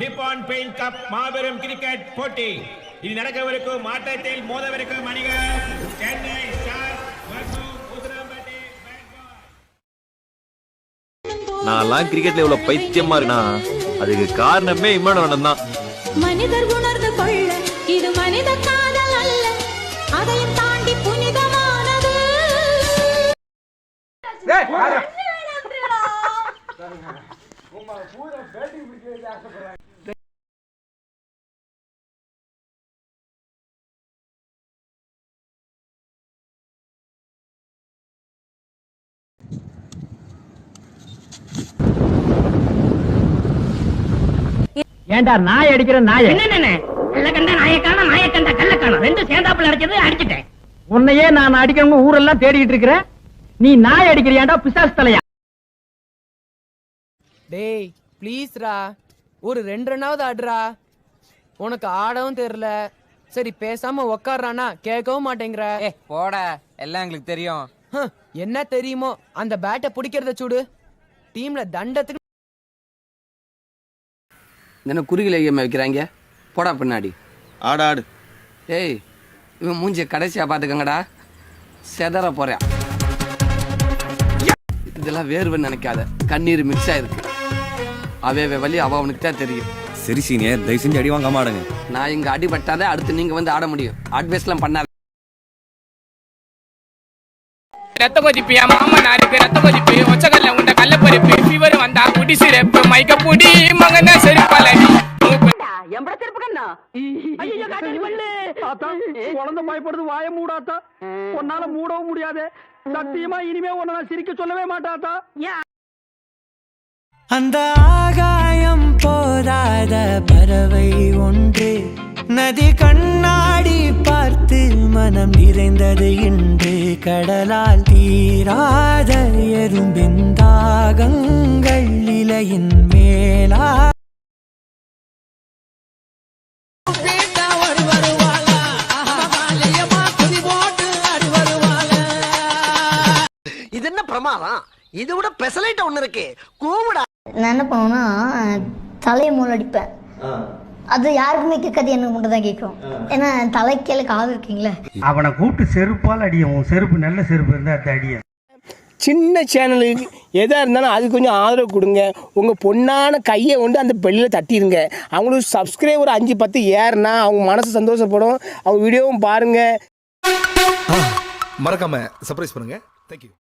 நிப்பான் paint cup மாபெரும் cricket போட்டி. இது நடக்கவிருக்கும் ஆட்டத்தில் மோதவிருக்கும் அணிகள் சென்னை ஸ்டார் மற்றும் உசிலம்பட்டி பெங்கால் நான்லாம் கிரிக்கெட்ல இவ்வளவு பைத்தியமா இருக்கனா? அதுக்கு காரணமே இம்மானவனம் தான் மனிதர் உணர்ந்து கொள்ள இது மனித காதல் அல்ல. அதையும் தாண்டி புனிதமானது. ஏன்டா நாய் அடிக்கிற நாய்? என்னென்ன கள்ளக்கண்ட நாயக்கான நாயக்கண்ட கள்ளக்கான ரெண்டும் சேர்ந்தாப்புல அடிச்சது அடிச்சிட்டேன். உன்னையே நான் அடிக்கிறவங்க ஊரெல்லாம் தேடிட்டு இருக்கிறேன் நீ நாய் அடிக்கிறியாண்டா பிசாசு தலையா? டேய் ப்ளீஸ்ரா ஒரு ரெண்டு ரன்னாவது ஆடுறா. உனக்கு ஆடவும் தெரியல சரி பேசாம உக்காடுறானா கேட்கவும் மாட்டேங்கிற. ஏ போட. எல்லாம் எங்களுக்கு தெரியும். ஹம், என்ன தெரியுமோ? அந்த பேட்டை பிடிக்கிறத சூடு. டீம்ல தண்டத்துக்கு என்ன குறுகில ஐயம் வைக்கிறாங்க? போடா பின்னாடி. ஆடு ஆடு. ஏய் இவன் மூஞ்சிய கடைசியா பாத்துக்கங்கடா செதற போறான். இதெல்லாம் வேர்வைன்னு நினைக்காத. கண்ணீர் மிக்ஸ் ஆயிருக்கு. அவே வழி அவ அவனுக்கு தான் தெரியும். சரி சீனியர். தயவு செஞ்சு அடி வாங்க மாடுங்க நான் இங்க அடிபட்டாதே அடுத்து நீங்க வந்து ஆட முடியும். அட்வைஸ்லாம் பண்ணாத. ரத்த கொதிப்பு என் மாமனாருக்கு ரத்த கொதிப்பு. ஒச்சகல்ல உண்ட கள்ளப்பருப்பு. ஃபீவர் வந்தா குடி சிறப்பு. மைக்க. புடி மகன செருப்பலடி குழந்தை பயப்படுது வாய மூடாத்தா உன்னால மூடவும் முடியாது. சத்தியமா இனிமே உன்னை சிரிக்க சொல்லவே மாட்டாத்தா அந்த ஆகாயம் போதாத பறவை ஒன்று. நதி கண்ணாடி பார்த்து நிறைந்தது இன்று கடலால் தீராத எறும்பின் தாகங்கள் இலையின் மேலா இது என்ன பிரமாதம்? இது விட பெசலைட் ஒண்ணு இருக்கு. கூவுடா. நான் என்ன பண்ணுவேன்னா தலையை அடிப்பேன். அது யாருக்குமே கேட்காது எனக்கு மட்டும் தான் கேட்கும். ஏன்னா தலைக்கீழ காது இருக்கீங்களே. அவனை கூப்பிட்டு செருப்பால் அடியும் உன் செருப்பு நல்ல செருப்பு இருந்தா அது அடிய. சின்ன சேனலுக்கு எதா இருந்தாலும் அது கொஞ்சம் ஆதரவு கொடுங்க. உங்க பொண்ணான கையை கொண்டு அந்த பெல்லில் தட்டிடுங்க. அவங்களுக்கு சப்ஸ்கிரைபர் அஞ்சு பத்து ஏறுனா அவங்க மனசு சந்தோஷப்படும். அவங்க வீடியோவும் பாருங்க. மறக்காம சர்ப்ரைஸ் பண்ணுங்க. தேங்க்யூ